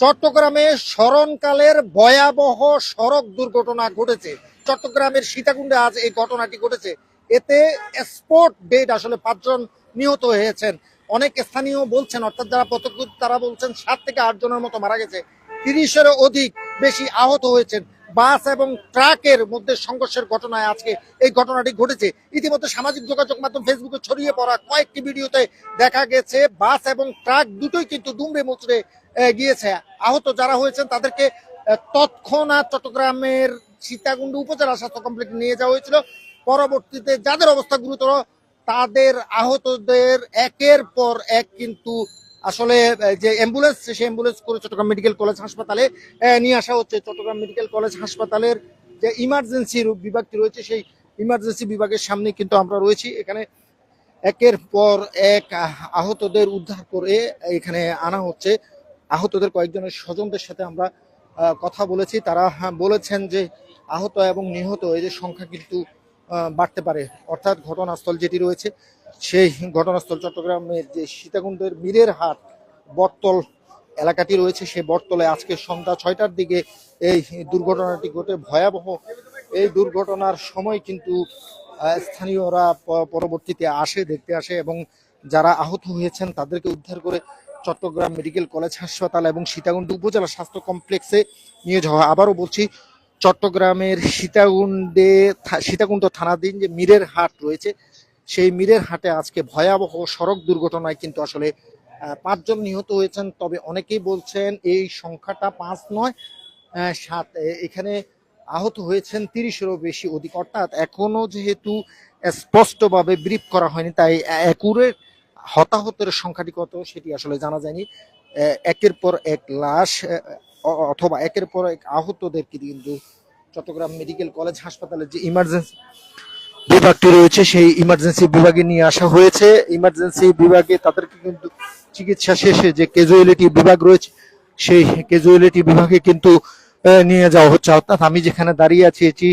চট্টগ্রামে স্মরণকালের ভয়াবহ সড়ক দুর্ঘটনা ঘটেছে। চট্টগ্রামের সীতাকুণ্ডে আজ এই ঘটনাটি ঘটেছে। এতে স্পোর্ট ডেট আসলে পাঁচজন নিহত হয়েছেন। অনেক স্থানীয় বলছেন, অর্থাৎ যারা প্রত্যক্ষ তারা বলছেন, সাত থেকে আট জনের মতো মারা গেছে। তিরিশেরও অধিক বেশি আহত হয়েছেন। বাস এবং ট্রাকের মধ্যে সংঘর্ষের ঘটনায় আজকে এই ঘটনাটি ঘটেছে। ইতিমধ্যে সামাজিক যোগাযোগ মাধ্যম ফেসবুকে ছড়িয়ে পড়া কয়েকটি ভিডিওতে দেখা গেছে, বাস এবং ট্রাক দুটোই কিন্তু দুমড়ে মুচড়ে গিয়েছে। আহত যারা হয়েছেন তাদেরকে তৎক্ষণাৎ চট্টগ্রামের সীতাকুণ্ড উপজেলা স্বাস্থ্য কমপ্লেক্সে নিয়ে যাওয়া হয়েছিল। পরবর্তীতে যাদের অবস্থা গুরুতর, তাদের আহতদের একের পর এক কিন্তু আসলে যে অ্যাম্বুলেন্স সেই অ্যাম্বুলেন্স করে চট্টগ্রাম মেডিকেল কলেজ হাসপাতালে নিয়ে আসা হচ্ছে। চট্টগ্রাম মেডিকেল কলেজ হাসপাতালের যে ইমার্জেন্সি বিভাগটি রয়েছে সেই ইমার্জেন্সি বিভাগের সামনে কিন্তু আমরা রয়েছি। এখানে একের পর এক আহতদের উদ্ধার করে এখানে আনা হচ্ছে। আহতদের কয়েকজনের স্বজনদের সাথে আমরা কথা বলেছি। তারা হ্যাঁ, বলেছেন যে আহত এবং নিহত যে সংখ্যা কিন্তু বাড়তে পারে। অর্থাৎ ঘটনাস্থল যেটি রয়েছে সেই ঘটনাস্থল চট্টগ্রামের যে সীতাকুণ্ডের মীরের হাট বটতল এলাকাটি রয়েছে, সেই বটতলে আজকে সন্ধ্যা ছয়টার দিকে এই দুর্ঘটনাটি ঘটে। ভয়াবহ এই দুর্ঘটনার সময় কিন্তু স্থানীয়রা পরবর্তীতে আসে, দেখতে আসে এবং যারা আহত হয়েছেন তাদেরকে উদ্ধার করে চট্টগ্রাম মেডিকেল কলেজ হাসপাতাল এবং সীতাকুণ্ড উপজেলা স্বাস্থ্য কমপ্লেক্সে নিয়ে যাওয়া। আবারও বলছি, চট্টগ্রামের সীতাকুণ্ডে সীতাকুণ্ড থানাধীন যে মীরের হাট রয়েছে সেই মীরের হাটে আজকে ভয়াবহ সড়ক দুর্ঘটনায় কিন্তু আসলে পাঁচজন নিহত হয়েছেন। তবে অনেকেই বলছেন এই সংখ্যাটা পাঁচ নয় সাত। এখানে আহত হয়েছেন তিরিশেরও বেশি অধিক। অর্থাৎ এখনও যেহেতু স্পষ্টভাবে ব্রিফ করা হয়নি, তাই একুরেট হতাহতের সংখ্যাটি কত সেটি আসলে জানা যায়নি। একের পর এক লাশ অথবা একের পর এক আহতদেরকে কিন্তু চট্টগ্রাম মেডিকেল কলেজ হাসপাতালের যে ইমার্জেন্সি বিভাগটি রয়েছে, সেই ইমার্জেন্সি বিভাগে নিয়ে আসা হয়েছে। ইমার্জেন্সি বিভাগে তাদেরকে কিন্তু চিকিৎসা শেষে যে ক্যাজুয়ালিটি বিভাগ রয়েছে, সেই ক্যাজুয়ালিটি বিভাগে কিন্তু নিয়ে যাওয়া হচ্ছে। অর্থাৎ আমি যেখানে দাঁড়িয়ে আছি, এটি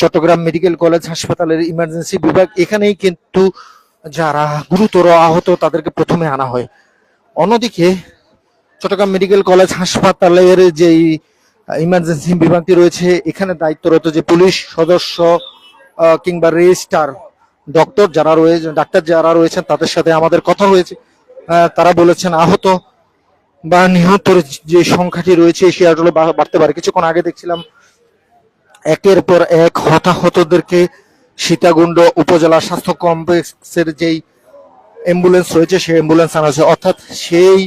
চট্টগ্রাম মেডিকেল কলেজ হাসপাতালের ইমার্জেন্সি বিভাগ। এখানেই কিন্তু যারা গুরুতর আহত, তাদেরকে প্রথমে আনা হয়। অন্যদিকে, চট্টগ্রাম মেডিকেল কলেজ হাসপাতালের যেই ইমার্জেন্সি বিভাগটি রয়েছে, এখানে দায়িত্বরত যে পুলিশ সদস্য কিংবা রেজিস্টার ডক্টর যারা রয়েছে ডাক্তার যারা রয়েছেন তাদের সাথে আমাদের কথা হয়েছে। আহ, তারা বলেছেন আহত বা নিহতর যে সংখ্যাটি রয়েছে সে আসলে বাড়তে পারে। কিছুক্ষণ আগে দেখছিলাম একের পর এক হতাহতদেরকে সীতাকুণ্ড উপজেলা স্বাস্থ্য কমপ্লেক্সের যেই অ্যাম্বুলেন্স রয়েছে সেই অ্যাম্বুলেন্স আনা হয়েছে। অর্থাৎ সেই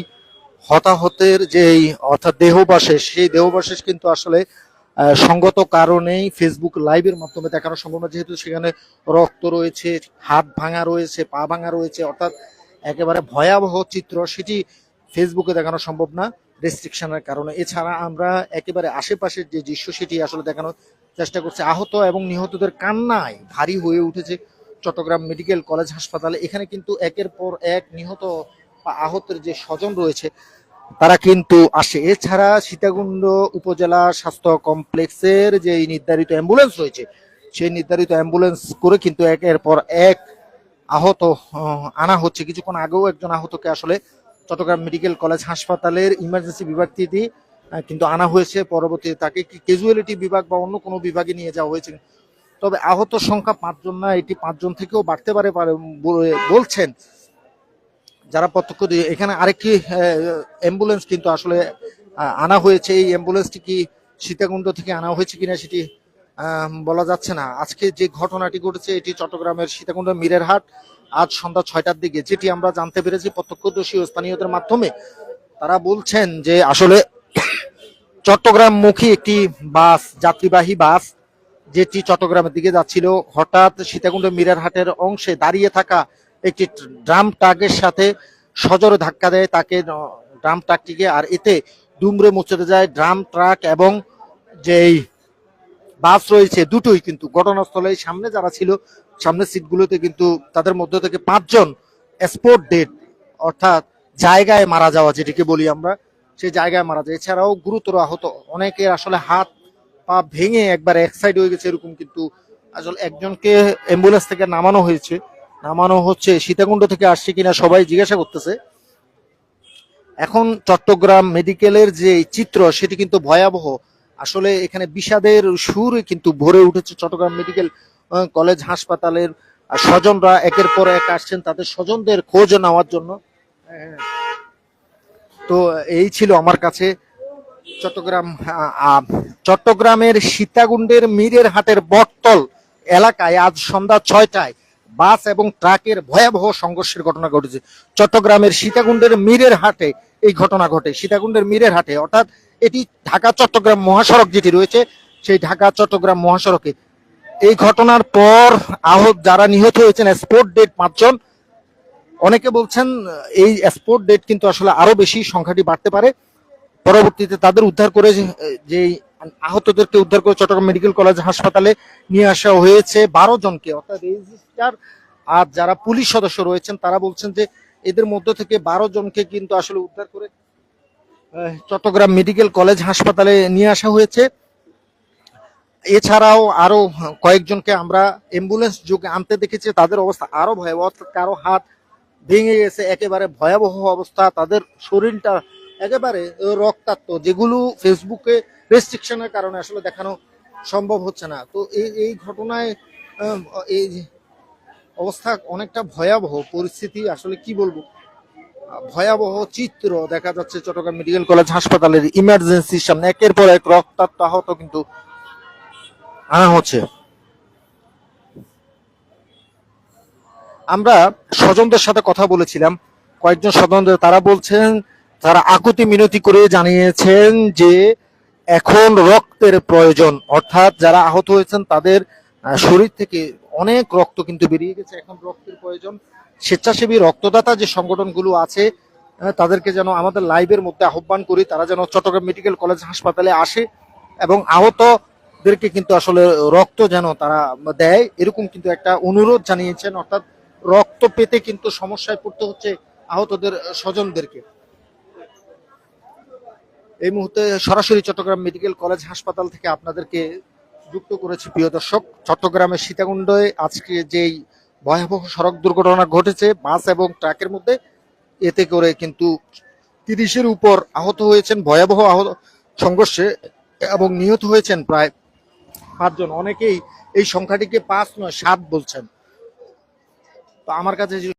হতাহতের যেই অর্থাৎ দেহবাশেষ সেই দেহবাশেষ কিন্তু আসলে সঙ্গত কারণেই ফেসবুক লাইভের মাধ্যমে দেখানো সম্ভব না। যেহেতু সেখানে রক্ত রয়েছে, হাত ভাঙা রয়েছে, পা ভাঙা রয়েছে, অর্থাৎ একেবারে ভয়াবহ চিত্র, সেটি ফেসবুকে দেখানো সম্ভব না রেস্ট্রিকশনের কারণে। এছাড়া আমরা একেবারে আশেপাশের যে দৃশ্য, সেটি আসলে দেখানোর চেষ্টা করছি। আহত এবং নিহতদের কান্নায় ভারী হয়ে উঠেছে চট্টগ্রাম মেডিকেল কলেজ হাসপাতালে। এখানে কিন্তু একের পর এক নিহত বা আহতের যে স্বজন রয়েছে তারা কিন্তু আসে। এছাড়া সীতাকুণ্ড উপজেলা স্বাস্থ্য কমপ্লেক্সের যে নির্ধারিত অ্যাম্বুলেন্স রয়েছে, সেই নির্ধারিত অ্যাম্বুলেন্স করে কিন্তু একের পর এক আহত আনা হচ্ছে। কিছুক্ষণ আগেও একজন আহতকে আসলে চট্টগ্রাম মেডিকেল কলেজ হাসপাতালের ইমার্জেন্সি বিভাগ থেকে কিন্তু আনা হয়েছে। পরবর্তীতে তাকে কি ক্যাজুয়ালিটি বিভাগ বা অন্য কোনো বিভাগে নিয়ে যাওয়া হয়েছে। তবে আহত সংখ্যা পাঁচজন না, এটি পাঁচজন থেকেও বাড়তে পারে পারে বলে- বলছেন যারা প্রত্যক্ষ এখানে আরেকটি অ্যাম্বুলেন্স কিন্তু আসলে আনা হয়েছে। এই অ্যাম্বুলেন্সটি কি সীতাকুণ্ড থেকে আনা হয়েছে কিনা সেটি বলা যাচ্ছে না। আজকে যে ঘটনাটি ঘটেছে, এটি চট্টগ্রামের সীতাকুণ্ড মীরের হাট, আজ সন্ধ্যা ছয়টার দিকে। যেটি আমরা জানতে পেরেছি, প্রত্যক্ষদর্শী ও স্থানীয়দের মাধ্যমে তারা বলছেন যে আসলে চট্টগ্রাম মুখী একটি বাস, যাত্রীবাহী বাস, যেটি চট্টগ্রামের দিকে যাচ্ছিল, হঠাৎ সীতাকুণ্ড মীরের হাটের অংশে দাঁড়িয়ে থাকা একটি ড্রাম ট্রাকের সাথে সজোরে ধাক্কা দেয় তাকে ড্রাম ট্রাকটিকে। আর এতে দুমড়ে মুচড়ে যায় ড্রাম ট্রাক এবং যেই বাস রয়েছে দুটোই কিন্তু ঘটনাস্থলে সামনে যারা ছিল, সামনের সিটগুলোতে কিন্তু তাদের মধ্য থেকে পাঁচজন স্পোর্ট ডেট অর্থাৎ জায়গায় মারা যাওয়া যেটিকে বলি আমরা, সেই জায়গায় মারা যায়। এছাড়াও গুরুতর আহত অনেকের আসলে হাত, পা ভেঙে একবার এক সাইড হয়ে গেছে এরকম কিন্তু আসলে একজনকে অ্যাম্বুলেন্স থেকে নামানো হয়েছে। নামানো হচ্ছে, সীতাকুণ্ড থেকে আসছে কিনা সবাই জিজ্ঞাসা করতেছে। এখন চট্টগ্রাম মেডিকেলের যে চিত্র, সেটি কিন্তু ভয়াবহ। আসলে এখানে বিষাদের সুর কিন্তু ভরে উঠেছে চট্টগ্রাম মেডিকেল কলেজ হাসপাতালের স্বজনরা একের পর এক আসছেন তাদের স্বজনদের খোঁজ নেওয়ার জন্য। তো এই ছিল আমার কাছে চট্টগ্রাম চট্টগ্রামের সীতাকুণ্ডের মীরের হাটের বটতল এলাকায় আজ সন্ধ্যা ছয়টায়। বাস এবং ট্রাকের ভয়াবহ সংঘর্ষের ঘটনা ঘটেছে। চট্টগ্রামের সীতাকুণ্ডের মীরের হাটে এই ঘটনা ঘটে। সীতাকুণ্ডের মীরের হাটে, অর্থাৎ এটি ঢাকা চট্টগ্রাম মহাসড়ক যেটি রয়েছে, সেই ঢাকা চট্টগ্রাম মহাসড়কে। এই ঘটনার পর আহত যারা নিহত হয়েছেন, স্পোর্ট ডেট পাঁচজন, অনেকে বলছেন, এই স্পোর্ট ডেট কিন্তু আসলে আরও বেশি সংখ্যাটি বাড়তে পারে। পরবর্তীতে তাদের উদ্ধার করে যে- আহতদেরকে উদ্ধার করে চট্টগ্রাম মেডিকেল কলেজ হাসপাতালে নিয়ে আসা হয়েছে। বারো জনকে অর্থাৎ রেজিস্টার আর যারা পুলিশ সদস্য রয়েছেন, তারা বলছেন যে এদের মধ্য থেকে বারো জনকে কিন্তু আসলে উদ্ধার করে চট্টগ্রাম মেডিকেল কলেজ হাসপাতালে নিয়ে আসা হয়েছে। এছাড়াও আরও কয়েকজনকে আমরা অ্যাম্বুলেন্স যুগে আনতে দেখেছি, তাদের অবস্থা আরও ভয়াবহ, অর্থাৎ কারও হাত ভেঙে গেছে, একেবারে ভয়াবহ অবস্থা, তাদের শরীরটা একেবারে রক্তাক্ত, যেগুলো ফেসবুকে রেস্ট্রিকশনের কারণে আসলে দেখানো সম্ভব হচ্ছে না। তো এই এই ঘটনায় এই অবস্থা অনেকটা ভয়াবহ পরিস্থিতি, আসলে কি বলব? ভয়াবহ চিত্র দেখা যাচ্ছে চট্টগ্রাম মেডিকেল কলেজ হাসপাতালের ইমার্জেন্সির সামনে। একের পর এক রক্তাক্ত আহত কিন্তু আনা হচ্ছে। আমরা স্বজনদের সাথে কথা বলেছিলাম। কয়েকজন স্বজনদের, তারা বলছেন তারা আকুতি মিনতি করে জানিয়েছেন যে এখন রক্তের প্রয়োজন। অর্থাৎ যারা আহত হয়েছেন, তাদের শরীর থেকে অনেক রক্ত কিন্তু বেরিয়ে গেছে। এখন রক্তের প্রয়োজন। স্বেচ্ছাসেবী রক্তদাতা যে সংগঠনগুলো আছে তাদেরকে যেন আমাদের লাইভের মধ্যে আহ্বান করি, তারা যেন চট্টগ্রাম মেডিকেল কলেজ হাসপাতালে আসে এবং আহতদেরকে কিন্তু আসলে রক্ত যেন তারা দেয়, এরকম কিন্তু একটা অনুরোধ জানিয়েছেন। অর্থাৎ রক্ত পেতে কিন্তু সমস্যায় পড়তে হচ্ছে আহতদের স্বজনদেরকে। এই মুহূর্তে সরাসরি চট্টগ্রাম মেডিকেল কলেজ হাসপাতাল থেকে আপনাদেরকে যুক্ত করেছি প্রিয় দর্শক। চট্টগ্রামের সীতাকুণ্ডে আজকে যেই ভয়াবহ সড়ক দুর্ঘটনা ঘটেছে, বাস এবং ট্রাকের মধ্যে, এতে করে কিন্তু তিরিশের উপর আহত হয়েছেন, ভয়াবহ আহত সংঘর্ষে এবং নিহত হয়েছেন প্রায় পাঁচজন অনেকেই এই সংখ্যাটিকে পাঁচ নয়, সাত বলছেন। তো আমার কাছে